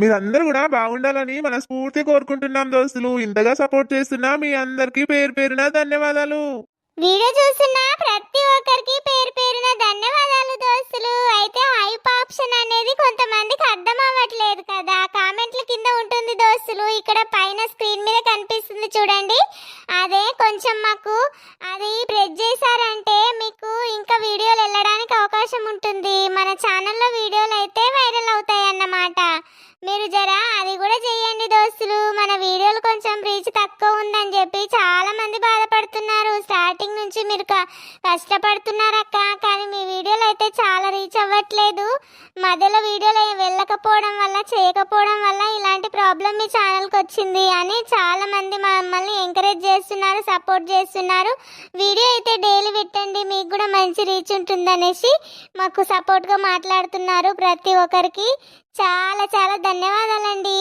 మీరందరూ కూడా బాగుండాలని మనస్ఫూర్తి కోరుకుంటున్నాం దోస్తులు. ఇంతగా సపోర్ట్ చేస్తున్నా మీ అందరికీ పేరు పేరున ధన్యవాదాలు. వీడియో చూస్తున్న ప్రతి ఒక్కరికి పేరు పేరున ధన్యవాదాలు దోస్తులు. అయితే హైప్ ఆప్షన్ అనేది కొంతమందికి అర్థం అవ్వట్లేదు కదా. కామెంట్ల కింద ఉంటుంది దోస్తులు. ఇక్కడ పైన స్క్రీన్ మీద కనిపిస్తుంది చూడండి. అదే కొంచెం మాకు అది ప్రెస్ చేశారంటే మీకు ఇంకా వీడియోలు వెళ్ళడానికి అవకాశం ఉంటుంది. మన ఛానల్లో వీడియోలు అయితే వైరల్ అవుతాయి అన్నమాట మీరు జరా అది కూడా చేయండి దోస్తులు. మన వీడియోలు కొంచెం రీచ్ తక్కువ ఉందని చెప్పి చాలా మంది బాధపడుతున్నారు. స్టార్టింగ్ నుంచి మీరు క- కష్టపడుతున్నారు అక్క. కానీ మీ వీడియోలు అయితే చాలా రీచ్ అవ్వట్లేదు. మధ్యలో వీడియోలు వెళ్ళకపోవడం వల్ల చేయకపోవడం వల్ల ఇలాంటి ప్రాబ్లం మీ ఛానల్కి వచ్చింది అని చాలా మంది మమ్మల్ని ఎంకరేజ్ చేస్తున్నారు సపోర్ట్ చేస్తున్నారు. వీడియో అయితే డైలీ పెట్టండి. మీకు కూడా మంచి రీచ్ ఉంటుందనేసి మాకు సపోర్ట్గా మాట్లాడుతున్నారు ప్రతి ఒక్కరికి. చాలా చాలా ధన్యవాదాలండి.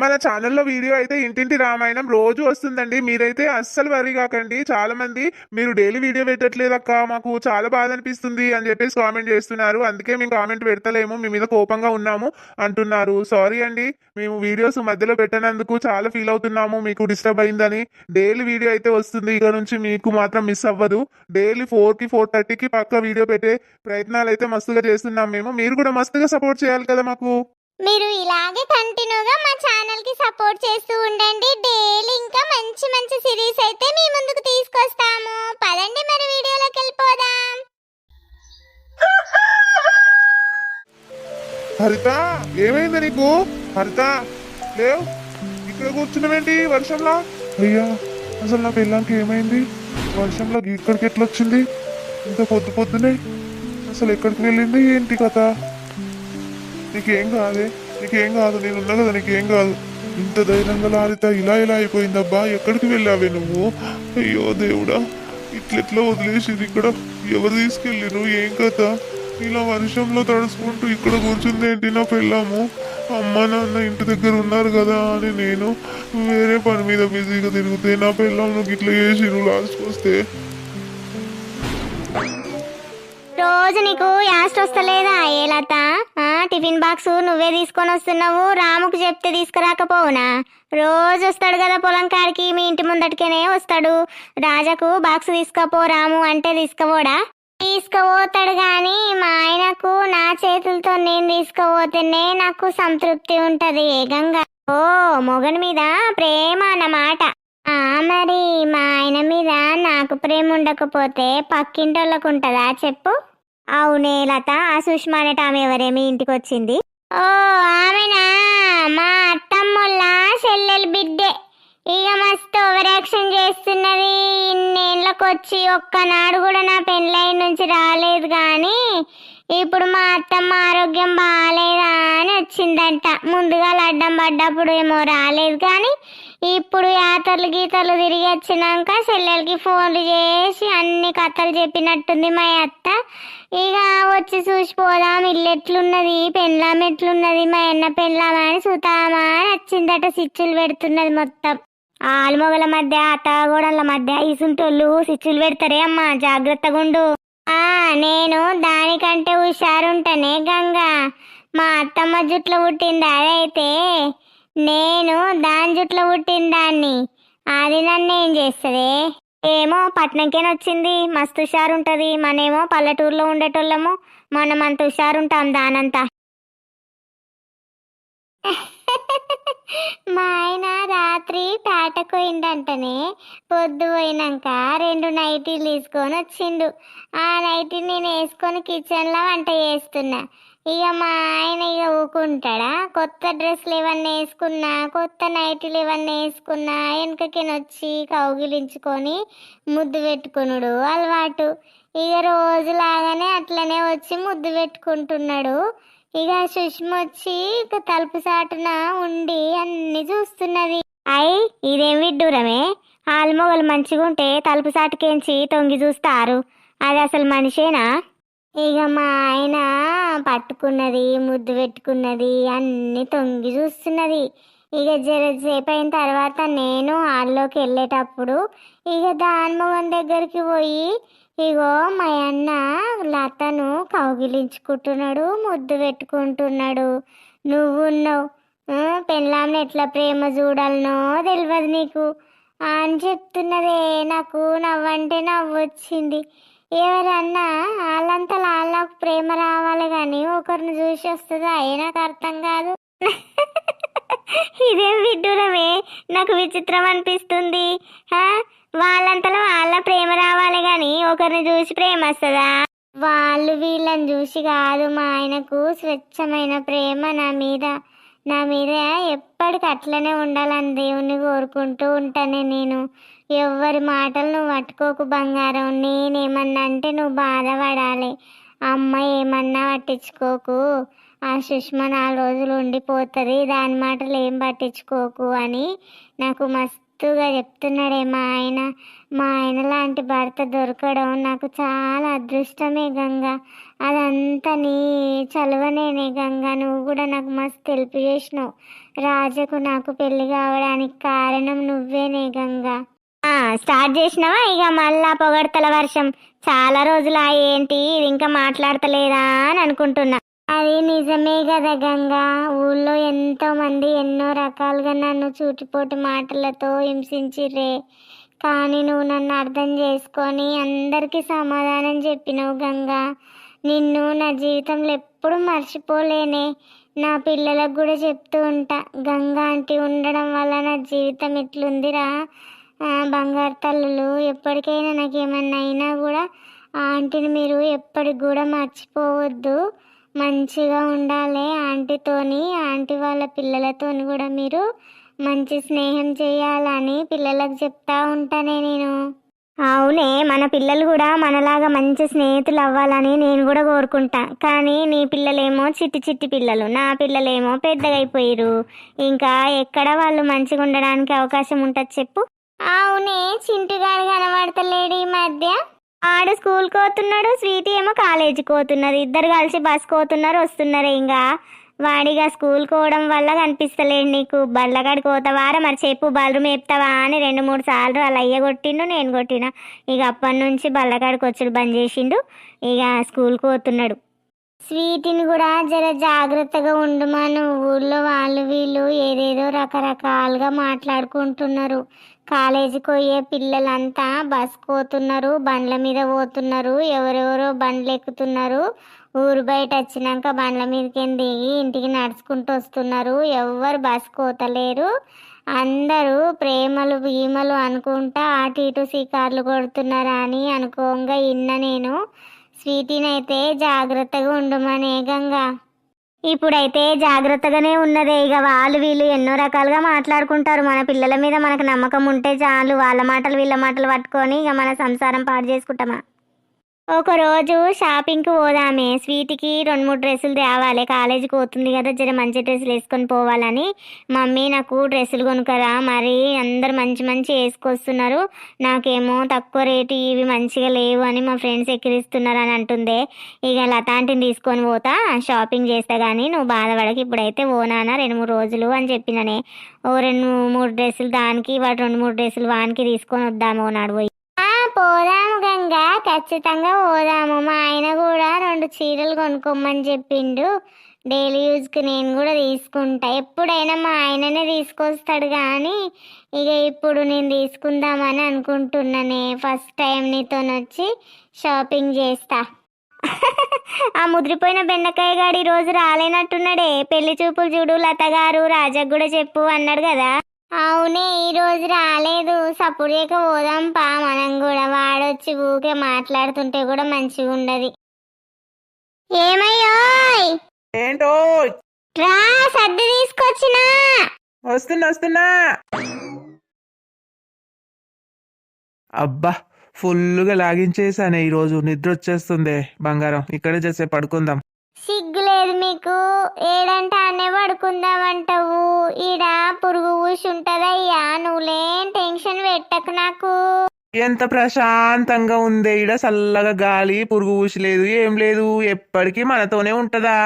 మన ఛానల్లో వీడియో అయితే ఇంటింటి రామాయణం రోజు వస్తుందండి. మీరైతే అస్సలు వరీ కాకండి. చాలా మంది మీరు డైలీ వీడియో పెట్టట్లేదు అక్క. మాకు చాలా బాధ అనిపిస్తుంది అని చెప్పేసి కామెంట్ చేస్తున్నారు. అందుకే మేము కామెంట్ పెడతలేము. మీ మీద కోపంగా ఉన్నాము అంటున్నారు. సారీ అండి. మేము వీడియోస్ మధ్యలో పెట్టినందుకు చాలా ఫీల్ అవుతున్నాము. మీకు డిస్టర్బ్ అయిందని. డైలీ వీడియో అయితే వస్తుంది. ఇక నుంచి మీకు మాత్రం మిస్ అవ్వదు. డైలీ ఫోర్కి ఫోర్ థర్టీకి పక్క వీడియో పెట్టే ప్రయత్నాలు అయితే మస్తుగా చేస్తున్నాం మేము. మీరు కూడా మస్తుగా సపోర్ట్ చేయాలి కదా మాకు. మీరు ఇలాగే కంటిన్యూగా మా ఛానల్కి సపోర్ట్ చేస్తూ ఉండండి. డైలీ ఇంకా మంచి మంచి సిరీస్ అయితే మీ ముందుకు తీసుకొస్తాము. పదండి మరి వీడియోలోకి వెళ్ళిపోదాం. హరిత ఏమైంది నీకు? హరిత లేవు ఇక్కడ కూర్చున్నావేంటి వర్షంలో? అయ్యా అసలు నా పిల్లానికి ఏమైంది? వర్షంలో ఇక్కడికి ఎట్లా వచ్చింది ఇంత పొద్దు పొద్దునే అసలు ఎక్కడికి వెళ్ళింది? ఏంటి కథ? నీకేం కాదే నీకేం కాదు నేను ఉన్నా కదా నీకేం కాదు. ఇంత ధైర్యంగా లారిత ఇలా ఇలా అయిపోయిందబ్బా ఎక్కడికి వెళ్ళావే నువ్వు? అయ్యో దేవుడా ఇట్లెట్లా వదిలేసింది ఇక్కడ? ఎవరు తీసుకెళ్ళిరు? ఏం కథ? ఇలా వర్షంలో తడుచుకుంటూ ఇక్కడ కూర్చుంది ఏంటి నా పెళ్ళాము? అమ్మ నాన్న ఇంటి దగ్గర ఉన్నారు కదా అని నేను వేరే పని మీద బిజీగా తిరిగితే నా పెళ్ళాం నువ్వు ఇట్లా చేసిరు లాస్ట్కి వస్తే. రోజు నీకు యాస్ట్ వస్తలేదా ఏ లత? టిఫిన్ బాక్స్ నువ్వే తీసుకొని వస్తున్నావు రాముకు చెప్తే తీసుకురాకపోవునా? రోజు వస్తాడు కదా పొలం కాడికి మీ ఇంటి ముందటికేనే వస్తాడు. రాజాకు బాక్స్ తీసుకపో రాము అంటే తీసుకపోడా? తీసుకుపోతాడు కానీ మా ఆయనకు నా చేతులతో నేను తీసుకుపోతేనే నాకు సంతృప్తి ఉంటది. ఏకంగా ఓ మొగని మీద ప్రేమ అన్నమాట. ఆ మరి మా ఆయన మీద నాకు ప్రేమ ఉండకపోతే పక్కింటోళ్ళకు ఉంటుందా? చెప్పు. అవునే లత ఆ సుష్మా అనేట ఆమె ఎవరేమి ఇంటికి వచ్చింది ఓ ఆమెనా? మా అత్తమ్మోళ్ళ చెల్లెలు బిడ్డే. ఇక మస్తు ఓవరాక్షన్ చేస్తున్నది. ఇన్నేళ్ళకి వచ్చి ఒక్కనాడు కూడా నా పెళ్ళైన నుంచి రాలేదు కానీ ఇప్పుడు మా అత్తమ్మ ఆరోగ్యం బాగాలేదా అని వచ్చిందంట. ముందుగా లడ్డం పడ్డప్పుడు ఏమో రాలేదు కానీ ఇప్పుడు యాతలు గీతలు తిరిగి వచ్చినాక చెల్లెలకి ఫోన్లు చేసి అన్ని కథలు చెప్పినట్టుంది మా అత్త. ఇక వచ్చి చూసిపోదాం ఇల్లు ఎట్లున్నది పెళ్ళాం ఎట్లున్నది మా అన్న పెళ్ళామా అని చూతామా అని వచ్చిందట సిచ్చులు పెడుతున్నది మొత్తం. ఆలుమొగల మధ్య అత్తగోడల మధ్య ఇసుంటోళ్ళు సిచ్చులు పెడతారే అమ్మా జాగ్రత్తగా ఉండు. ఆ నేను దానికంటే హుషారుంటనే గంగా. మా అత్తమ్మ జుట్లో పుట్టింది అదైతే నేను దాని జుట్లో పుట్టిన దాన్ని. అది నన్ను ఏం చేస్తుంది? ఏమో పట్నంకేనే వచ్చింది. మస్తు హుషారు ఉంటుంది మనేమో పల్లెటూరులో ఉండేటోళ్ళము. మనం అంత హుషారుంటాం దానంతా. మా ఆయన రాత్రి పేటకు పోయిందంటనే పొద్దు పోయినాక రెండు నైటీలు తీసుకొని వచ్చిండు. ఆ నైటీ నేను వేసుకొని కిచెన్లో వంట చేస్తున్నా. ఇక మా ఆయన ఇక ఊకుంటాడా? కొత్త డ్రెస్సులు ఇవన్నీ వేసుకున్నా కొత్త నైటీలు ఇవన్నీ వేసుకున్నా వెనకకి వచ్చి కౌగిలించుకొని ముద్దు పెట్టుకునుడు అలవాటు. ఇక రోజు లాగానే అట్లనే వచ్చి ముద్దు పెట్టుకుంటున్నాడు. ఇక సుష్మ వచ్చి ఇక తలుపు సాటున ఉండి అన్ని చూస్తున్నది. అయ్ ఇదేం విడ్డూరమే? ఆల్మొగలు మంచిగా ఉంటే తలుపు సాటుకేంచి తొంగి చూస్తారు? అది అసలు మనిషేనా? ఇక మా ఆయన పట్టుకున్నది ముద్దు పెట్టుకున్నది అన్ని తొంగి చూస్తున్నది. ఇక జరసేపు అయిన తర్వాత నేను హాల్లోకి వెళ్ళేటప్పుడు ఇక దాని దగ్గరికి పోయి ఇగో మా అన్న లతను కౌగిలించుకుంటున్నాడు ముద్దు పెట్టుకుంటున్నాడు. నువ్వున్నావు ఆ, పెళ్ళాంని ఎట్లా ప్రేమ చూడాలనో తెలియదు నీకు. అని చెప్తున్నదే నాకు నవ్వంటే నవ్వు వచ్చింది ఎవరన్నా వాళ్ళంతా వాళ్ళకు ప్రేమ రావాలి కానీ ఒకరిని చూసి వస్తుందా? ఏ నాకు అర్థం కాదు. ఇదేం విడ్డూరమే. నాకు విచిత్రం అనిపిస్తుంది. వాళ్ళంతలో వాళ్ళ ప్రేమ రావాలి కానీ ఒకరిని చూసి ప్రేమ వస్తుందా? వాళ్ళు వీళ్ళని చూసి కాదు మా ఆయనకు స్వచ్ఛమైన ప్రేమ నా మీద. నా మీద ఎప్పటికి అట్లనే ఉండాలని దేవుణ్ణి కోరుకుంటూ ఉంటానే నేను. ఎవరి మాటలు నువ్వు పట్టుకోకు బంగారం. నేనేమన్నా అంటే నువ్వు బాధపడాలి. అమ్మ ఏమన్నా పట్టించుకోకు. ఆ సుష్మ నాలుగు రోజులు ఉండిపోతుంది. దాని మాటలు ఏం పట్టించుకోకు అని నాకు మస్తుగా చెప్తున్నాడే మా ఆయన. మా ఆయన లాంటి భర్త దొరకడం నాకు చాలా అదృష్టమే గంగా. అదంతా నీ చలవనేనే గంగా. నువ్వు కూడా నాకు మస్తు తెలుపు చేసినావు. రాజకు నాకు పెళ్ళి కావడానికి కారణం నువ్వేనే గంగా. స్టార్ట్ చేసినావా? ఇక మళ్ళా పొగడతల వర్షం. చాలా రోజులు ఏంటి ఇది ఇంకా మాట్లాడతలేదా అని అనుకుంటున్నా. అది నిజమే కదా గంగా. ఊళ్ళో ఎంతో మంది ఎన్నో రకాలుగా నన్ను చూటిపోటి మాటలతో హింసించిర్రే. కానీ నువ్వు నన్ను అర్థం చేసుకొని అందరికీ సమాధానం చెప్పినావు గంగా. నిన్ను నా జీవితంలో ఎప్పుడు మర్చిపోలేనే. నా పిల్లలకు కూడా చెప్తూ ఉంటా గంగా అంటే ఉండడం వల్ల నా జీవితం ఎట్లుందిరా? బంగారు తల్లులు ఎప్పటికైనా నాకు ఏమన్నా అయినా కూడా ఆంటీని మీరు ఎప్పటికి కూడా మర్చిపోవద్దు. మంచిగా ఉండాలి ఆంటీతోని ఆంటీ వాళ్ళ పిల్లలతోని కూడా మీరు మంచి స్నేహం చేయాలని పిల్లలకు చెప్తా ఉంటానే నేను. అవునే మన పిల్లలు కూడా మనలాగా మంచి స్నేహితులు అవ్వాలని నేను కూడా కోరుకుంటా. కానీ నీ పిల్లలేమో చిట్టి చిట్టి పిల్లలు నా పిల్లలేమో పెద్దగా అయిపోయారు ఇంకా ఎక్కడ వాళ్ళు మంచిగా ఉండడానికి అవకాశం ఉంటుంది చెప్పు. అవునే చింటుగాడు కనబడతలేడు ఈ మధ్య. ఆడు స్కూల్ కోతున్నాడు స్వీటీ ఏమో కాలేజీకి పోతున్నారు. ఇద్దరు కలిసి బస్ పోతున్నారు వస్తున్నారు ఇంకా వాడిగా స్కూల్ పోవడం వల్ల కనిపిస్తలేడు నీకు. బళ్ళగాడికి పోతావారా మరి చెప్పు బలరు మేపుతావా అని రెండు మూడు సార్లు అలా అయ్య కొట్టిండు నేను కొట్టిన. ఇక అప్పటి నుంచి బళ్ళగాడికి వచ్చుడు బంద్ చేసిండు. ఇక స్కూల్కి పోతున్నాడు స్వీటీని కూడా జర జాగ్రత్తగా ఉండమను ఊళ్ళో వాళ్ళు వీళ్ళు ఏదేదో రకరకాలుగా మాట్లాడుకుంటున్నారు. కాలేజీకి పోయే పిల్లలంతా బస్ పోతున్నారు బండ్ల మీద పోతున్నారు ఎవరెవరో బండ్లు ఎక్కుతున్నారు ఊరు బయట వచ్చినాక బండ్ల మీదకి దిగి ఇంటికి నడుచుకుంటూ వస్తున్నారు. ఎవ్వరు బస్ కోతలేరు. అందరూ ప్రేమలు భీమలు అనుకుంటా అటు ఇటు సీకార్లు కొడుతున్నారా అని అనుకోంగా ఇన్న నేను. స్వీటీనైతే జాగ్రత్తగా ఉండమనే గంగా. ఇప్పుడైతే జాగ్రత్తగానే ఉన్నదే. ఇక వాళ్ళు వీళ్ళు ఎన్నో రకాలుగా మాట్లాడుకుంటారు. మన పిల్లల మీద మనకు నమ్మకం ఉంటే చాలు. వాళ్ళ మాటలు వీళ్ళ మాటలు పట్టుకొని ఇక మన సంసారం పాడు చేసుకుంటామా? ఒకరోజు షాపింగ్కి పోదామే. స్వీట్కి రెండు మూడు డ్రెస్సులు తేవాలి. కాలేజీకి పోతుంది కదా జర మంచి డ్రెస్సులు వేసుకొని పోవాలని. మమ్మీ నాకు డ్రెస్సులు కొనుక్కరా. మరి అందరు మంచి మంచి వేసుకొస్తున్నారు. నాకేమో తక్కువ రేటు ఇవి మంచిగా లేవు అని మా ఫ్రెండ్స్ ఎక్కిరిస్తున్నారు అని అంటుందే. ఇక లతాంటిని తీసుకొని పోతా. షాపింగ్ చేస్తా కానీ నువ్వు బాధపడక. ఇప్పుడైతే ఓనానా రెండు మూడు రోజులు అని చెప్పిననే. ఓ రెండు మూడు డ్రెస్సులు దానికి వాడు రెండు మూడు డ్రెస్సులు వానికి తీసుకొని వద్దాము నాడు పోయి. పోదాము గంగా ఖచ్చితంగా పోదాము. మా ఆయన కూడా రెండు చీరలు కొనుక్కోమని చెప్పిండు. డైలీ యూజ్కి నేను కూడా తీసుకుంటా. ఎప్పుడైనా మా ఆయననే తీసుకొస్తాడు కానీ ఇక ఇప్పుడు నేను తీసుకుందామని అనుకుంటున్నానే. ఫస్ట్ టైం నీతో వచ్చి షాపింగ్ చేస్తా. ఆ ముద్రిపోయిన బెండకాయ గాడు ఈరోజు రాలేనట్టున్నాడే. పెళ్ళి చూపులు చూడు లత గారు రాజకు కూడా చెప్పు అన్నాడు కదా. అవునే ఈ రోజు రాలేదు. సప్పుడు చేయక పోదాం పా. మనం కూడా వాడొచ్చి ఊకే మాట్లాడుతుంటే కూడా మంచిగా ఉండదు. ఏమయ్యోయ్? ఏంటో? రా సర్ది తీసుకొచ్చినా. వస్తున్నా వస్తున్నా. అబ్బా ఫుల్గా లాగించేసానే ఈరోజు. నిద్ర వచ్చేస్తుంది బంగారం ఇక్కడే చేసే పడుకుందాం. సిగ్గులేదు మీకు. ఏడంటే అనే పడుకుందామంటావు. ఈడ పురుగు ఊసి ఉంటదయ్యా నువ్వులేం టెన్షన్ పెట్టకు నాకు. ఎంత ప్రశాంతంగా ఉంది ఈడ చల్లగా గాలి పురుగు ఊసలేదు ఏం లేదు. ఎప్పటికీ మనతోనే ఉంటదా?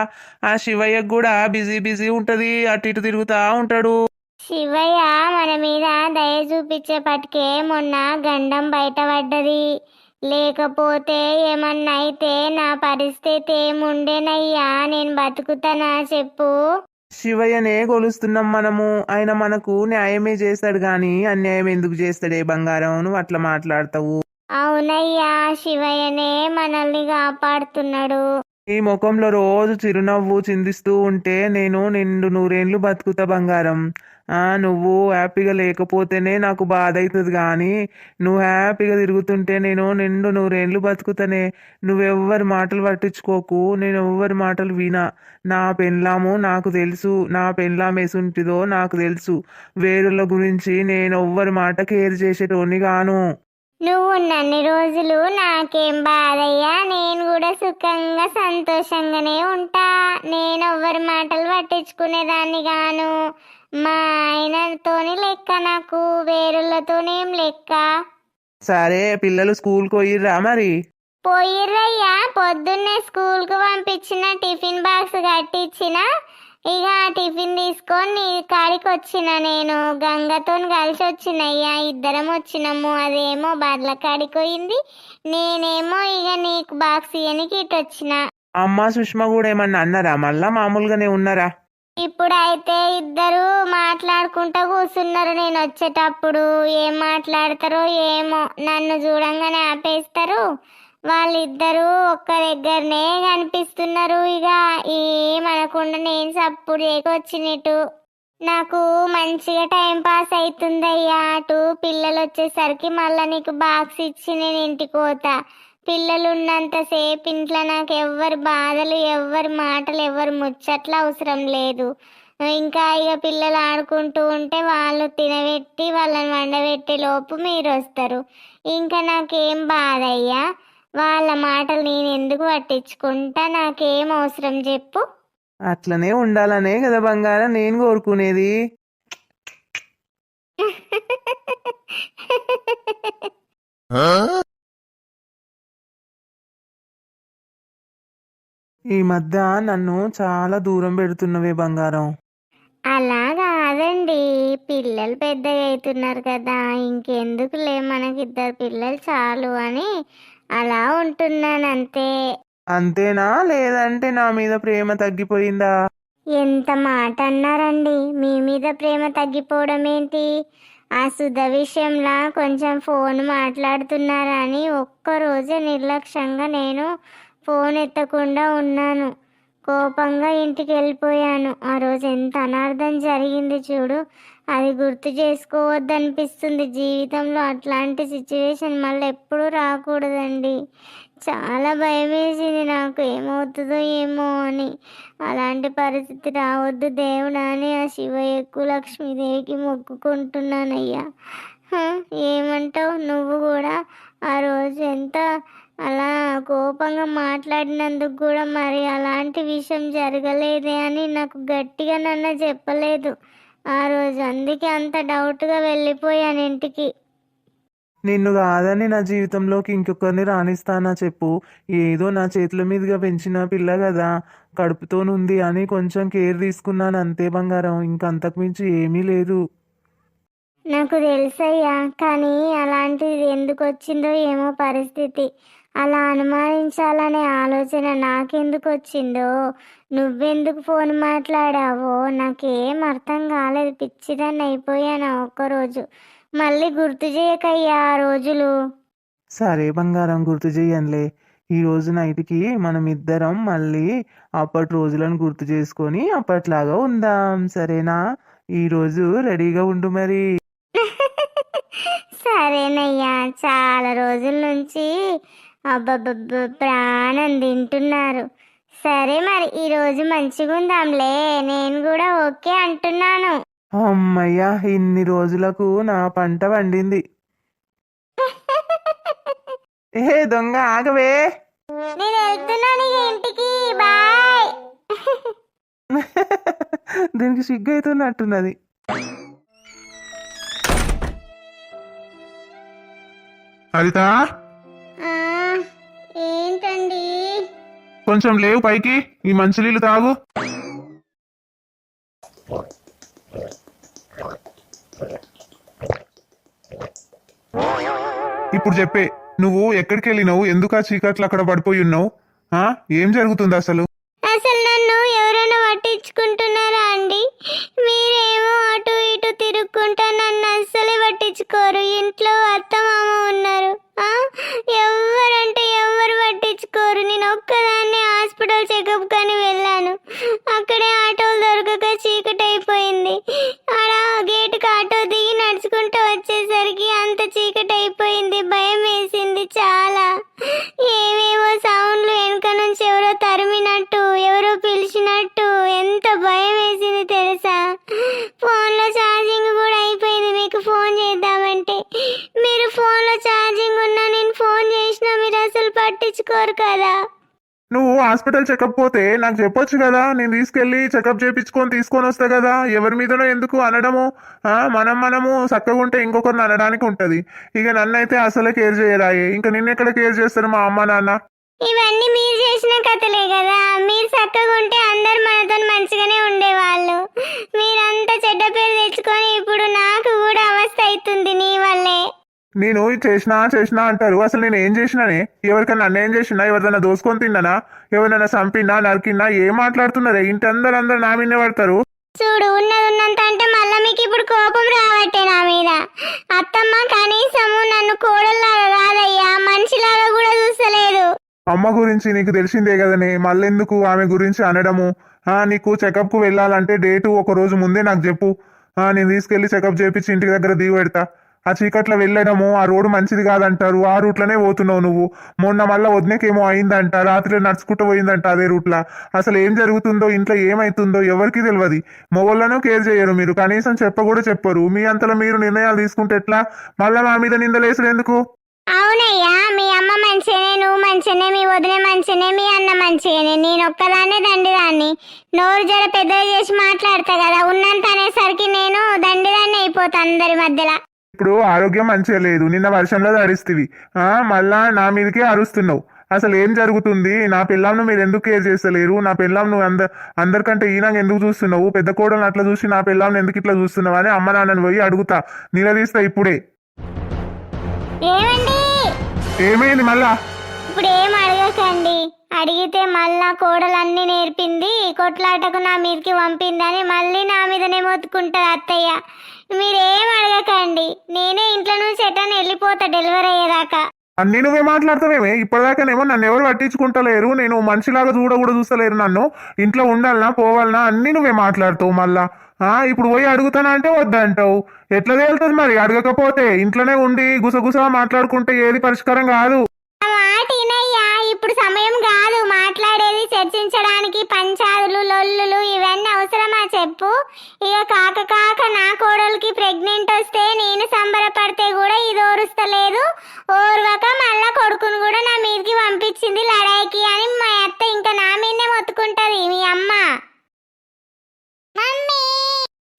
ఆ శివయ్యకు కూడా బిజీ బిజీ ఉంటది. అటు ఇటు తిరుగుతా ఉంటాడు. శివయ్య మన మీద దయ చూపించేపటికే మొన్న గండం బయటపడ్డది లేకపోతే ఏమన్నా అయితే నా పరిస్థితి ఏముండేనయ్యా నేను బతుకుతానా చెప్పు. శివయ్యనే కొలుస్తున్నాం మనము. ఆయన మనకు న్యాయమే చేస్తాడు గాని అన్యాయం ఎందుకు చేస్తాడే బంగారం? నువ్వు అట్లా మాట్లాడతావు. అవునయ్యా శివయ్యనే మనల్ని కాపాడుతున్నాడు. ఈ ముఖంలో రోజు చిరునవ్వు చిందిస్తూ ఉంటే నేను నిండు నూరేండ్లు బతుకుతా బంగారం. నువ్వు హ్యాపీగా లేకపోతేనే నాకు బాధ అవుతుంది కానీ నువ్వు హ్యాపీగా తిరుగుతుంటే నేను నిండు నూరేండ్లు బతుకుతానే. నువ్వెవ్వరి మాటలు పట్టించుకోకు నేను ఎవ్వరి మాటలు వినా. నా పెళ్ళాము నాకు తెలుసు నా పెళ్ళాం ఎసుంటిదో నాకు తెలుసు. వేరుల గురించి నేను ఎవ్వరి మాట కేర్ చేసేటోని గాను. నువ్వు ఉన్నన్ని రోజులు నాకేం బాధయ్యా? నేను కూడా సుఖంగా సంతోషంగానే ఉంటా. నేను ఎవ్వరి మాటలు పట్టించుకునేదాన్ని గాను. మా ఆయనతోని లెక్క నాకు వేరులతోనేం లెక్క. సరే పిల్లలు స్కూల్కి పోయిర్రా మరి? పోయిర్రయ్యా పొద్దున్నే స్కూల్కు పంపించిన టిఫిన్ బాక్స్ కట్టించిన ఇక టిఫిన్ తీసుకొని నీ కాడికి వచ్చిన నేను. గంగతో కలిసి వచ్చినయ్యా ఇద్దరం వచ్చినాము. అదేమో బర్ల కాడికి పోయింది. నేనేమో ఇక నీకు బాక్స్ ఇయనికి ఇటు వచ్చిన అమ్మ సుష్మ కూడా ఏమన్నా అన్నారా? మళ్ళా మామూలుగానే ఉన్నారా? ఇప్పుడైతే ఇద్దరు మాట్లాడుకుంటూ కూర్చున్నారు. నేను వచ్చేటప్పుడు ఏం మాట్లాడతారో ఏమో నన్ను చూడంగానే ఆపేస్తారు. వాళ్ళిద్దరూ ఒక్క దగ్గరనే కనిపిస్తున్నారు. ఇక ఏమనకుండా నేను సప్పుడు చేయకొచ్చినట్టు నాకు మంచిగా టైం పాస్ అవుతుంది అయ్యా అటు పిల్లలు వచ్చేసరికి మళ్ళీ నీకు బాక్స్ ఇచ్చి నేను ఇంటికి పోతా. పిల్లలు ఉన్నంతసేపు ఇంట్లో నాకు ఎవ్వరి బాధలు ఎవ్వరి మాటలు ఎవ్వరి ముచ్చట్లు అవసరం లేదు. ఇంకా ఇక పిల్లలు ఆడుకుంటూ ఉంటే వాళ్ళు తినబెట్టి వాళ్ళని వండబెట్టే లోపు మీరు వస్తారు ఇంకా నాకేం బాధ అయ్యా వాళ్ళ మాటలు నేను ఎందుకు పట్టించుకుంటా? నాకేం అవసరం చెప్పు. అట్లనే ఉండాలనే కదా బంగారం నేను కోరుకునేది. ఈ మధ్య నన్ను చాలా దూరం పెడుతున్నవే బంగారం. అలా కాదండి. పిల్లలు పెద్దగా అవుతున్నారు కదా. ఇంకెందుకులే మనకి ఇద్దరు పిల్లలు చాలు అని అలా ఉంటున్నాను అంతే అంతేనా? లేదంటే నా మీద ప్రేమ తగ్గిపోయిందా? ఎంత మాట అన్నారండి. మీ మీద ప్రేమ తగ్గిపోవడం ఏంటి? ఆ సుధ విషయంలో కొంచెం ఫోన్ మాట్లాడుతున్నారని ఒక్కరోజే నిర్లక్ష్యంగా నేను ఫోన్ ఎత్తకుండా ఉన్నాను. కోపంగా ఇంటికి వెళ్ళిపోయాను ఆ రోజు ఎంత అనార్థం జరిగింది చూడు. అది గుర్తు చేసుకోవద్దనిపిస్తుంది. జీవితంలో అట్లాంటి సిచ్యువేషన్ మళ్ళీ ఎప్పుడూ రాకూడదండి. చాలా భయం వేసింది నాకు. ఏమవుతుందో ఏమో అని. అలాంటి పరిస్థితి రావద్దు దేవుడా అని ఆ శివయ్యకు లక్ష్మీదేవికి మొక్కుకుంటున్నానయ్యా. ఏమంటావు? నువ్వు కూడా ఆ రోజు ఎంత అలా కోపంగా మాట్లాడినందుకు కూడా మరి అలాంటి విషయం జరగలేదే అని నాకు గట్టిగా నన్ను చెప్పలేదు. ఆ రోజు అందుకే అంత డౌట్గా వెళ్ళిపోయాను ఇంటికి. నిన్ను కాదని నా జీవితంలోకి ఇంకొకరిని రాణిస్తానా చెప్పు. ఏదో నా చేతుల మీదుగా పెంచిన పిల్ల కదా. కడుపుతోనుంది అని కొంచెం కేర్ తీసుకున్నాను అంతే బంగారం. ఇంకంతకు మించి ఏమీ లేదు. నాకు తెలుసయ్యా కానీ అలాంటిది ఎందుకు వచ్చిందో ఏమో పరిస్థితి. అలా అనుమానించాలనే ఆలోచన నాకెందుకు వచ్చిందో? నువ్వెందుకు ఫోన్ మాట్లాడావో? నాకేం అర్థం కాలేదు. పిచ్చిదాన్ని అయిపోయాను ఒక్కరోజు. మళ్ళీ గుర్తు చేయకయ్యా ఆ రోజులు. సరే బంగారం గుర్తు చెయ్యనులే ఈ రోజు నైట్కి మనం ఇద్దరం మళ్ళీ అప్పటి రోజులను గుర్తు చేసుకొని అప్పట్లాగా ఉందాం. సరేనా? ఈ రోజు రెడీగా ఉండు మరి. సరేనయ్యా. చాలా రోజుల నుంచి అబ్బబ్బబ్బ ప్రాణం తింటున్నారు. సరే మరి ఈరోజు మంచిగా ఉందాంలే. నేను కూడా ఓకే అంటున్నాను. అమ్మయ్యా ఇన్ని రోజులకు నా పంట పండింది. ఏ దొంగ ఆగవే. నేను వెళ్తున్నాను ఇంటికి. బాయ్. దీనికి సిగ్గు అవుతున్నట్టున్నది హరిత ఆ, ఏంటండి? కొంచెం లేవు పైకి. ఈ మంచినీళ్ళు తాగు. ఇప్పుడు చెప్పే నువ్వు ఎక్కడికి వెళ్ళినావు ఎందుకు ఆ చీకట్లు అక్కడ పడిపోయి ఉన్నావు? ఆ? ఏం జరుగుతుంది అసలు? అసలు నన్ను ఎవరైనా పట్టించుకుంటున్నారా అండి? మీరేమో అటు ఇటు తిరుక్కుంటా నన్ను అస్సలే పట్టించుకోరు. ఇంట్లో అత్త హాస్పిటల్ చెకప్ పోతే నాకు చెప్పొచ్చు కదా నేను తీసుకెళ్ళి చెకప్ చేయించుకొని తీసుకొని వస్తా కదా ఎవరి మీదనో ఎందుకు అనడము? ఆ, మనం మనము చక్కగా ఉంటే ఇంకొకరిని అనడానికి ఉంటది. ఇక నన్నైతే అసలే కేర్ చేయరాయే. ఇంకా నిన్నెక్కడ కేర్ చేస్తారు మా అమ్మ నాన్న? ఇవన్నీ మీరు చేసిన కథలే కదా. మీరు చక్కగా ఉంటే అందరు మన మంచిగానే ఉండేవాళ్ళు మీరంతా చెడ్డ పేరు తెచ్చుకొని ఇప్పుడు నాకు కూడా అవస్థ అవుతుంది నీ వల్లే నేను ఇది చేసినా చేసినా అంటారు. అసలు నేను ఏం చేసినానే? ఎవరికైనా నన్ను ఏం చేసినా ఎవరిదైనా దోసుకొని తిన్నానా? ఎవరినైనా చంపినా నరికినా ఏం మాట్లాడుతున్నారే? ఇంటి అందరు అందరు నా మీదే పడతారు. చూడు ఉన్నది ఉన్నంత అంటే మళ్ళీ మీకు ఇప్పుడు కోపం రావట్టే నా మీద. అత్తమ్మ కనీసము నన్ను కోడల్లాగా కాదయ్యా మనిషిలాగా కూడా చూస్తలేదు. అమ్మ గురించి నీకు తెలిసిందే కదనే మళ్ళెందుకు ఆమె గురించి అనడము? ఆ నీకు చెకప్కు వెళ్ళాలంటే డేటు ఒక రోజు ముందే నాకు చెప్పు. ఆ నేను తీసుకెళ్ళి చెకప్ చేపించి ఇంటి దగ్గర దిగి పెడతా ఆ చీకట్లో వెళ్ళడము ఆ రోడ్డు మంచిది కాదంటారు ఆ రూట్లోనే పోతున్నావు నువ్వు. మొన్న మళ్ళీ వదినకేమో అయిందంట రాత్రి నడుచుకుంటూ పోయిందంట అదే రూట్లో. అసలు ఏం జరుగుతుందో ఇంట్లో ఏమవుతుందో ఎవరికి తెలియదు మొగోళ్ళను కేర్ చేయరు మీరు. కనీసం చెప్ప కూడా చెప్పరు. మీ అంతలో మీరు నిర్ణయాలు తీసుకుంటే ఎట్లా? మళ్ళీ మా మీద నిందలేసుడు ఎందుకు? అవునయ్యా మీ అమ్మ మంచిగానే నువ్వు మంచిగానే మీ వదిన మంచిగానే మీ అన్న మంచిగానే. నేను ఒక్కదాన్నే దండిదాన్ని. నోరు జర పెద్దగా చేసి మాట్లాడతా కదా. ఉన్నంత అనేసరికి నేను దండిదాన్ని అయిపోతా అందరి మధ్యలో. ఇప్పుడు ఆరోగ్యం మంచిగా లేదు. నిన్న వర్షంలో తడిస్తివి. ఆ మళ్ళా నా మీదకే అరుస్తున్నావు. అసలు ఏం జరుగుతుంది? నా పిల్లంను మీరు ఎందుకు కేర్ చేస్తలేరు? నా పిల్లం నువ్వు అంద అందరికంటే ఈయన ఎందుకు చూస్తున్నావు? పెద్ద కోడలు అట్లా చూసి నా పిల్లం ఎందుకు ఇట్లా చూస్తున్నావు అని అమ్మ నాన్నని పోయి అడుగుతా. నిలదీస్తా ఇప్పుడే. ఏమైంది మళ్ళా? ఇప్పుడు ఏం అడగకండి. అడిగితే మళ్ళా కోడలన్నీ నేర్పింది కొట్లాటకు నా మీదకి పంపిందని మళ్ళీ నా మీదనే మొత్తుకుంటారు అత్తయ్య. మీరేం అడగకండి. నేనే ఇంట్లో నుంచి ఎటని వెళ్ళిపోతా డెలివరీ అయ్యేదాకా. అన్ని నువ్వే మాట్లాడతావేమే? ఇప్పటిదాకానేమో నన్ను ఎవరు పట్టించుకుంటలేరు. నేను మనిషిలాగా చూడ కూడా చూస్తలేరు నన్ను. ఇంట్లో ఉండాలనా పోవాలనా అన్ని నువ్వే మాట్లాడతావు మళ్ళా. ఆ ఇప్పుడు పోయి అడుగుతానా అంటే వద్దంటావు. ఎట్లా తేలుతుంది మరి? అడగకపోతే ఇంట్లోనే ఉండి గుసగుసగా మాట్లాడుకుంటే ఏది పరిష్కారం కాదు. ఆ మాట వినయ్యా. ఇప్పుడు సమయం కాదు. మాట్లాడేది చర్చించడానికి పంచాదులు లొల్లులు ఇవన్నీ అవసరమా చెప్పు? ఇక కాక కాక నా కోడలికి ప్రెగ్నెంట్ వస్తే నేను సంబరపడితే కూడా ఇది ఓరుస్తలేదు. ఓర్వక మళ్ళా కొడుకును కూడా నా మీదకి పంపించింది లడాయికి అని మా అత్త ఇంకా నా మీదనే మొత్తుకుంటది మీ అమ్మ. మమ్మీ!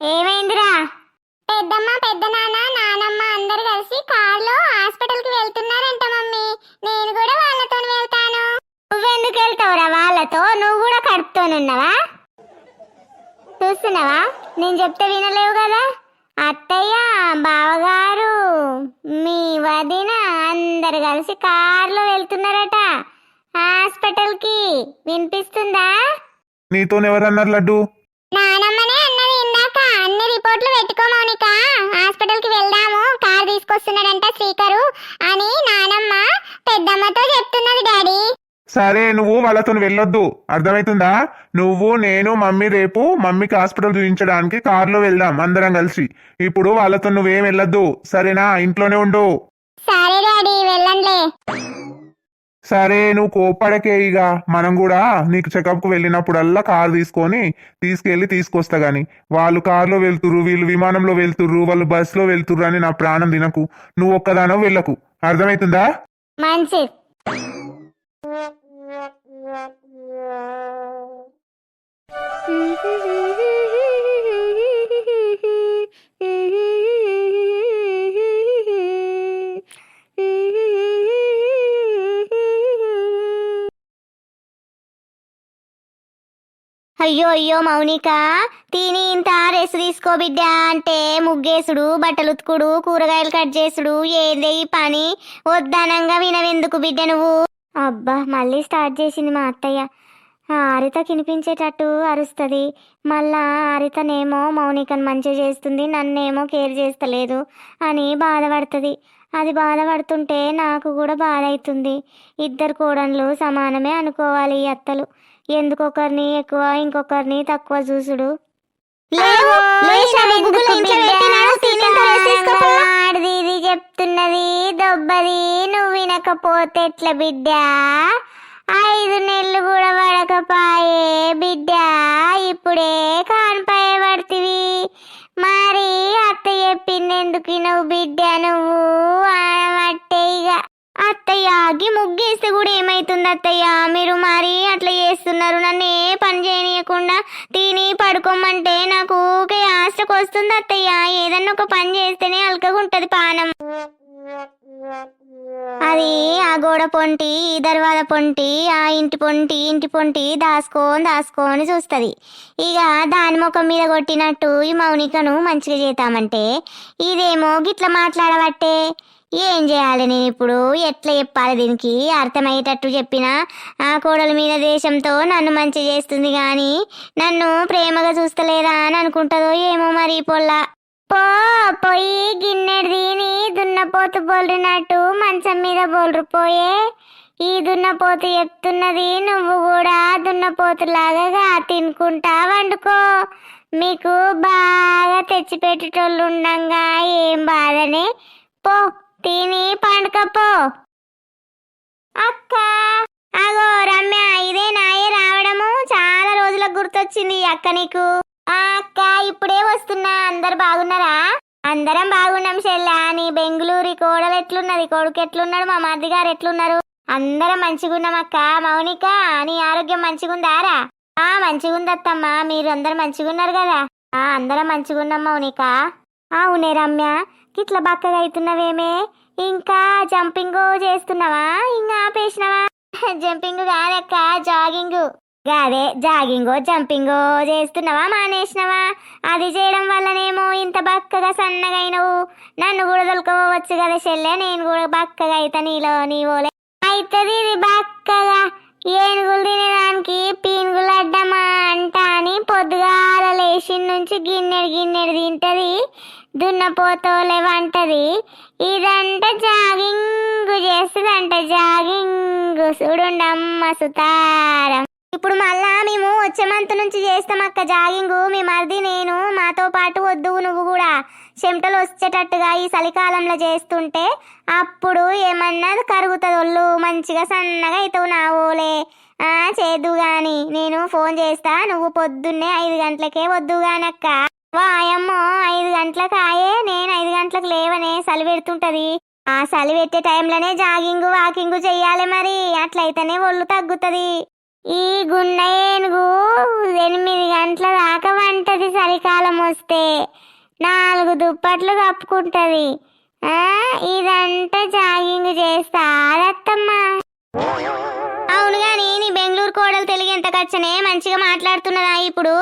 ఏమైందిరా? పెద్దమ్మ పెద్ద నాన్న నానమ్మ అందరు కలిసి కార్లో హాస్పిటల్కి వెళ్తున్నారంట మమ్మీ. నేను కూడా వాళ్ళతో వెళ్తాను. నువ్వెందుకు వెళ్తావురా వాళ్ళతో? నువ్వు కూడా కడుపుతోనున్నావా? చూస్తున్నావా? నేను చెప్తే వినలేవు కదా? అత్తయ్య బావగారు మీ వదిన అందరు కలిసి కార్లో వెళ్తున్నారట. హాస్పిటల్కి. వినిపిస్తుందా? నీతోనెవరన్నారు లడ్డు? నానమ్మనే అన్నది ఇందాక. అన్ని రిపోర్ట్లు పెట్టుకో మౌనిక. హాస్పిటల్కి వెళ్దాము. కార్ తీసుకొస్తున్నాడంట శ్రీకరు అని నానమ్మ పెద్దమ్మతో చెప్తున్నది డాడీ. సరే నువ్వు వాళ్ళతో వెళ్ళొద్దు. అర్థమవుతుందా నువ్వు నేను మమ్మీ రేపు మమ్మీకి హాస్పిటల్ చూపించడానికి కార్లో వెళ్దాం అందరం కలిసి. ఇప్పుడు వాళ్ళతో నువ్వేం వెళ్ళొద్దు. సరేనా? ఇంట్లోనే ఉండు. సరే డాడీ వెళ్ళండిలే. సరే నువ్వు కోప్పడకే ఇక మనం కూడా నీకు చెకప్కు వెళ్ళినప్పుడల్లా కార్ తీసుకొని తీసుకెళ్ళి తీసుకొస్తా గాని. వాళ్ళు కార్లో వెళ్తుర్రు వీళ్ళు విమానంలో వెళ్తుర్రు వాళ్ళు బస్సులో వెళ్తుర్రు అని నా ప్రాణం తినకు. నువ్వు ఒక్కదానో వెళ్ళకు. అర్థమవుతుందా మంచిది. అయ్యో అయ్యో మౌనిక తిని ఇంత రెస్ట్ తీసుకో బిడ్డ అంటే ముగ్గేసుడు బట్టలు ఉతుకుడు కూరగాయలు కట్ చేసుడు ఏదే ఈ పని? వద్దనంగా వినవెందుకు బిడ్డ నువ్వు? అబ్బా మళ్ళీ స్టార్ట్ చేసింది మా అత్తయ్య. హరిత కినిపించేటట్టు అరుస్తుంది. మళ్ళా హరితనేమో మౌనికను మంచిగా చేస్తుంది నన్నేమో కేర్ చేస్తలేదు అని బాధపడుతుంది. అది బాధపడుతుంటే నాకు కూడా బాధ అవుతుంది ఇద్దరు కోడన్లు సమానమే అనుకోవాలి ఈ అత్తలు. ఎందుకొకరిని ఎక్కువ ఇంకొకరిని తక్కువ చూసుడు. ఆడిది ఇది చెప్తున్నది దొబ్బది నువ్వు వినకపోతే ఎట్ల బిడ్డ? ఐదు నెలలు కూడా పడకపాయే బిడ్డ ఇప్పుడే కాన్పాయ పడుతుంది మరి అత్త చెప్పింది ఎందుకు నువ్వు బిడ్డ నువ్వు? అనబట్టే ఇక అత్తయ్య ముగ్గేస్తే కూడా ఏమైతుంది అత్తయ్య? మీరు మరి అట్లా చేస్తున్నారు. నన్ను ఏ పని చేయనీయకుండా తిని పడుకోమంటే నాకు ఊకే ఆశకు వస్తుంది అత్తయ్య. ఏదన్నా ఒక పని చేస్తేనే అలకగా పానం. అది ఆ గోడ పొంటి ఈ దర్వాద పొంటి ఆ ఇంటి పొంటి ఇంటి పొంటి దాసుకొని దాసుకొని చూస్తుంది. ఇక దాని ముఖం మీద కొట్టినట్టు ఈ మౌనికను మంచిగా చేద్దామంటే ఇదేమో గిట్ల మాట్లాడబట్టే. ఏం చేయాలి నేను ఇప్పుడు? ఎట్లా చెప్పాలి దీనికి? అర్థమయ్యేటట్టు చెప్పిన ఆ కోడల మీద దేశంతో నన్ను మంచి చేస్తుంది కానీ నన్ను ప్రేమగా చూస్తలేదా అని అనుకుంటుందో ఏమో మరి పొల్లా పొల్ల. పో పోయి గిన్నెడు తిని దున్నపోతు బోలినట్టు మంచం మీద బోలరు పోయే. ఈ దున్నపోతు చెప్తున్నది నువ్వు కూడా దున్నపోతులాగా తినుకుంటా వండుకో. మీకు బాగా తెచ్చిపెట్టేటోళ్ళు ఉండంగా ఏం బాధనే. పో తిని పండుకపో అక్క అగో రమ్య ఇదే నాయే రావడము. చాలా రోజులకు గుర్తొచ్చింది అక్క నీకు. అక్క ఇప్పుడే వస్తున్నా. అందరు బాగున్నారా? అందరం బాగున్నాం చెల్లా నీ బెంగళూరు కోడలు ఎట్లున్నది? కొడుకు ఎట్లున్నాడు? మా మరిది గారు ఎట్లున్నారు? అందరం మంచిగున్నాం అక్క. మౌనిక నీ ఆరోగ్యం మంచిగుందారా ఆ మంచిగుందత్తమ్మా మీరు అందరు మంచిగున్నారు కదా? ఆ అందరం మంచిగున్నాం మౌనిక. అవునే రమ్య. గిట్ల బక్కగా అవుతున్నావేమే? ఇంకా జంపింగ్ చేస్తున్నావా? ఇంకా ఆపేసినావా? జంపింగ్ కాదక్క జాగింగ్. అదే జాగింగో జంపింగో చేస్తున్నావా మానేసినవా? అది చేయడం వల్లనేమో ఇంత బక్కగా సన్నగా అయినవు నన్ను కూడా దొలకపోవచ్చు కదా చెల్లె నేను కూడా బక్కగా అయితే నీలో నీవోలే అయితది ఇది బక్కగా. ఏనుగులు తినేదానికి పీనుగులు అడ్డమా అంట అని పొద్దుగాల లేచిన నుంచి గిన్నెడు గిన్నెడు తింటది. దున్నపోతోలే వంటది ఇదంట జాగింగ్ చేస్తుందంట జాగింగ్. చూడుండమ్మ సుతారం. ఇప్పుడు మళ్ళా మేము వచ్చే మంత్ నుంచి చేస్తాం అక్క జాగింగ్. మీ మరిది నేను మాతో పాటు వద్దు నువ్వు కూడా. చెమటలు వచ్చేటట్టుగా ఈ చలికాలంలో చేస్తుంటే అప్పుడు ఏమన్నా కరుగుతుంది ఒళ్ళు మంచిగా సన్నగా అవుతావు నా ఓలే. ఆ చేద్దు గాని. నేను ఫోన్ చేస్తా నువ్వు పొద్దున్నే ఐదు గంటలకే వద్దు గానక్క వాయమ్మో ఐదు గంటలకు ఆయే నేను ఐదు గంటలకు లేవనే చలి పెడుతుంటది. ఆ చలి పెట్టే టైంలోనే జాగింగ్ వాకింగ్ చెయ్యాలి మరి. అట్లయితేనే ఒళ్ళు తగ్గుతుంది. ఈ గుండె ఏనుగు ఎనిమిది గంటల దాకా వంటది చలికాలం వస్తే. నాలుగు దుప్పట్లు కప్పుకుంటది. ఇదంతా జాగింగ్ చేస్తా. అదత్తమ్మా. అవును కానీ నీ బెంగళూరు కోడలు తెలుగు ఎంత కచ్చనే? మంచిగా మాట్లాడుతున్నదా ఇప్పుడు?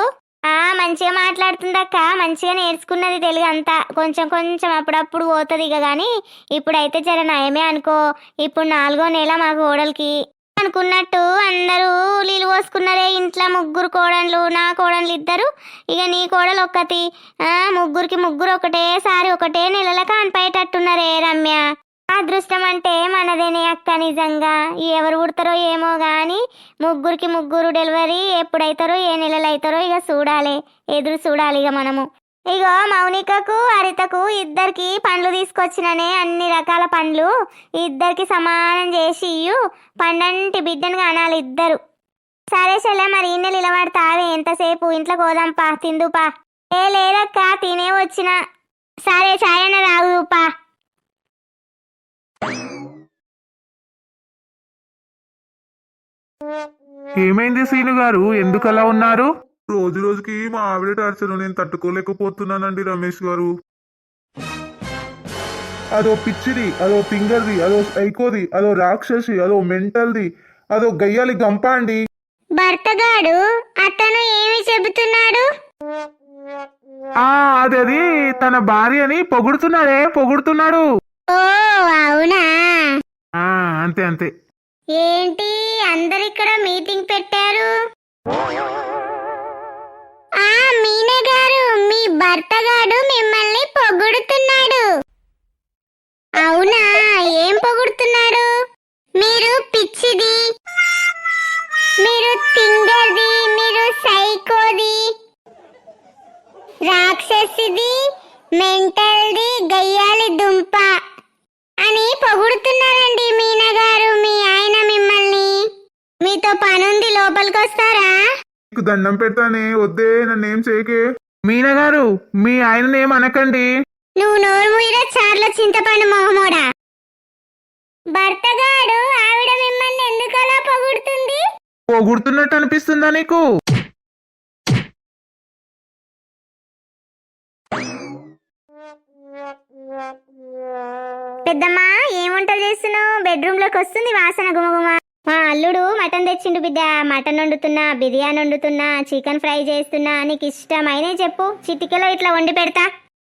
ఆ మంచిగా మాట్లాడుతుందక్క. మంచిగా నేర్చుకున్నది తెలుగు అంతా. కొంచెం కొంచెం అప్పుడప్పుడు పోతుంది ఇక కానీ ఇప్పుడైతే జర నయమే అనుకో. ఇప్పుడు నాలుగో నెల మా కోడలికి. అనుకున్నట్టు అందరూ నీళ్ళు పోసుకున్నారే. ఇంట్లో ముగ్గురు కోడళ్ళు నా కోడళ్ళు ఇద్దరు. ఇక నీ కోడలు ఒక్కతి. ముగ్గురికి ముగ్గురు ఒకటేసారి ఒకటే నెలల కానిపోయేటట్టున్నారే రమ్య. అదృష్టం అంటే మనదేనే అక్క నిజంగా. ఎవరు పుడతారో ఏమో కానీ ముగ్గురికి ముగ్గురు డెలివరీ ఎప్పుడైతారో ఏ నెలలు అవుతారో ఇక చూడాలి. ఎదురు చూడాలి ఇక మనము. ఇగో మౌనికకు హరితకు ఇద్దరికి పండ్లు తీసుకొచ్చిననే అన్ని రకాల పండ్లు ఇద్దరికి సమానం చేసి ఇయ్యు. పండంటి బిడ్డను కానాలి ఇద్దరు. సరే చెల్లె మరి ఇన్నె నిలబడతావే. ఎంతసేపు? ఇంట్లో కోదాంపా తిందుపా ఏ లేదక్క తినే వచ్చిన. సరే చాయన తాగుపా ఏమైంది సీను గారు? ఎందుకలా ఉన్నారు? రోజు రోజుకి మా ఆవిడ టార్చర్ నేను తట్టుకోలేకపోతున్నానండి రమేష్ గారు. అదో పిచ్చిది అదో ఫింగర్ది అదో సైకోది అదో రాక్షసి అదో మెంటల్ది అదో గయ్యాలి గంప అండి. భర్తగాడు అతను ఏమి చెబుతున్నాడు? ఆ అది అది తన భార్యని పొగుడుతున్నాడే పొగుడుతున్నాడు. ఓ అవునా? ఆ అంతే అంతే. ఏంటి అందరిక్కడ మీటింగ్ పెట్టారు? ఆ మీనా గారు మీ భర్తగారు మిమ్మల్ని పొగుడుతున్నాడు. అవునా? ఏం పొగుడుతున్నాడు మీరు పిచ్చిది. మీరు తింగర్ది మీరు సైకోది. రాక్షసిది మెంటల్ది గయ్యాలి దుంప అని పొగుడుతున్నారండి మీనా గారు మీ ఆయన మిమ్మల్ని. మీతో పనుంది లోపలికి వస్తారా నీకు దండం పెడతానే వద్దే నన్నేం చేయకే. మీనా గారు మీ ఆయనని అనకండి. నువ్వు నోరు ముయిరా చార్ల చింతపండు మొహమోడా? భర్తగాడు ఆవిడ మిమ్మల్ని ఎందుకు అలా పొగుడుతుంది? పొగుడుతున్నట్టు అనిపిస్తుందా నీకు? పెద్దమ్మా ఏం చేస్తున్నావు? బెడ్రూమ్లోకి వస్తుంది వాసన గుమగుమ. అల్లుడు మటన్ తెచ్చిండు బిడ్డ. మటన్ వండుతున్నా బిర్యానీ వండుతున్నా చికెన్ ఫ్రై చేస్తున్నా. నీకు ఇష్టమైనే చెప్పు. చిటికెలో ఇట్లా వండి పెడతా.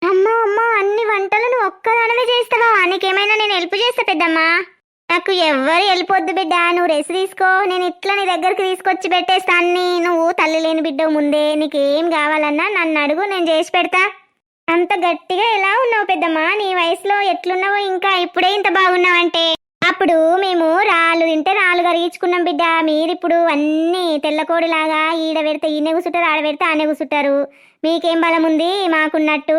అమ్మో అమ్మో అన్ని వంటలు నువ్వు ఒక్కదానమే చేస్తావా నీకేమైనా నేను హెల్ప్ చేస్తా పెద్దమ్మా. నాకు ఎవ్వరు వెళ్ళిపోద్దు బిడ్డ. నువ్వు రెస్ట్ తీసుకో. నేను ఇట్లా నీ దగ్గరికి తీసుకొచ్చి పెట్టేస్తా. అన్ని నువ్వు తల్లి లేని బిడ్డ ముందే. నీకేం కావాలన్నా నన్ను అడుగు నేను చేసి పెడతా. అంత గట్టిగా ఎలా ఉన్నావు పెద్దమ్మా? నీ వయసులో ఎట్లున్నావో ఇంకా ఇప్పుడే ఇంత బాగున్నావంటే. అప్పుడు మేము రాళ్ళు తింటే రాళ్ళు కరిగించుకున్నాం బిడ్డ. మీరిప్పుడు అన్నీ తెల్లకోడిలాగా ఈడ పెడితే ఈయన కూసుంటారు ఆడ పెడితే ఆనే కూసుంటారు. మీకేం బలం ఉంది? మాకున్నట్టు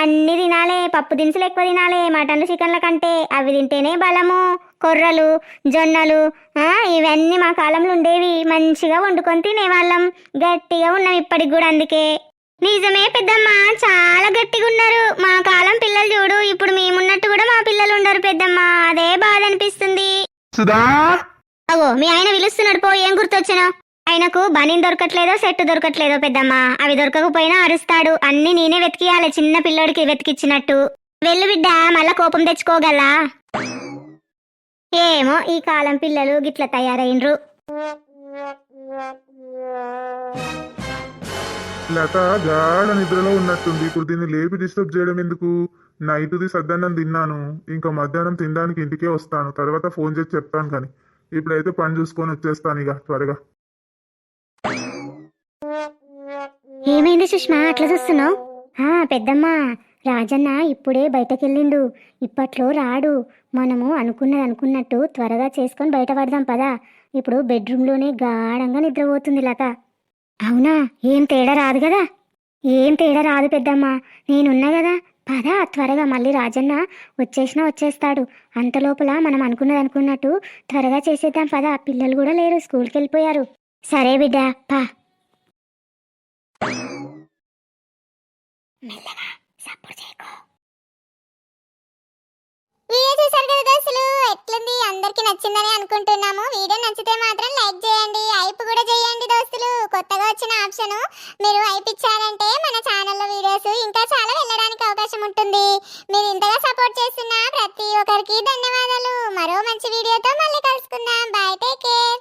అన్ని తినాలే పప్పు దినుసులు ఎక్కువ తినాలే మటన్లు చికెన్ల కంటే అవి తింటేనే బలము. కొర్రలు జొన్నలు ఇవన్నీ మా కాలంలో ఉండేవి. మంచిగా వండుకొని తినేవాళ్ళం. గట్టిగా ఉన్నాం ఇప్పటికి కూడా అందుకే. నిజమే పెద్దమ్మ చాలా గట్టిగా ఉన్నారు మా కాలం పిల్లలు చూడు ఇప్పుడు మేమున్నట్టు కూడా మా పిల్లలు ఉండరు పెద్దమ్మ. అదే బాధ అనిపిస్తుంది సుధా! అగో మీ ఆయన పిలుస్తున్నాడు పో ఏం గుర్తొచ్చాను? ఆయనకు బనీన్ దొరకట్లేదో సెట్ దొరకట్లేదో పెద్దమ్మ. అవి దొరకకపోయినా అరుస్తాడు. అన్ని నేనే వెతికియాలి చిన్న పిల్లోడికి వెతికిచ్చినట్టు. వెళ్ళు బిడ్డ మళ్ళా కోపం తెచ్చుకోగలా? ఏమో ఈ కాలం పిల్లలు గిట్ల తయారైండ్రు. లత గాఢ నిద్రలో ఉన్నట్టుంది. ఇప్పుడు దీన్ని లేపి డిస్టర్బ్ చేయడం ఎందుకు? నైట్ది సద్దన్నం తిన్నాను. ఇంకా మధ్యాహ్నం తినడానికి ఇంటికే వస్తాను. తర్వాత ఫోన్ చేసి చెప్తాను కానీ. ఇప్పుడైతే పని చూసుకొని వచ్చేస్తాను ఇక త్వరగా. ఏమైంది సుష్మా? అట్లా చూస్తున్నావు? పెద్దమ్మ. రాజన్న ఇప్పుడే బయటకెళ్ళిండు. ఇప్పట్లో రాడు. మనము అనుకున్నది అనుకున్నట్టు త్వరగా చేసుకొని బయటపడదాం పదా. ఇప్పుడు బెడ్రూమ్లోనే గాఢంగా నిద్రపోతుంది లత. అవునా? ఏం తేడా రాదు కదా? ఏం తేడా రాదు పెద్దమ్మ. నేనున్నా కదా. పదా త్వరగా మళ్ళీ రాజన్న వచ్చేసినా వచ్చేస్తాడు. అంతలోపల మనం అనుకున్నది అనుకున్నట్టు త్వరగా చేసేద్దాం పదా. పిల్లలు కూడా లేరు స్కూల్కి వెళ్ళిపోయారు. సరే బిడ్డ పా. మెల్లగా సపోర్ట్ వీడియో చూసారు కదా అసలు ఎట్లుంది? అందరికీ నచ్చిందని అనుకుంటున్నాము. వీడియో నచ్చితే మాత్రం లైక్ చేయండి ఐప్ కూడా చేయండి దోస్తులు. కొత్తగా వచ్చిన ఆప్షన్ మీరు ఐప్ ఇచ్చారంటే మన ఛానల్లో వీడియోస్ ఇంకా చాలా వెళ్ళడానికి అవకాశం ఉంటుంది. మీరు ఇంతగా సపోర్ట్ చేస్తున్న ప్రతి ఒక్కరికి ధన్యవాదాలు. మరో మంచి వీడియోతో మళ్ళీ కలుసుకుందాం. Bye take care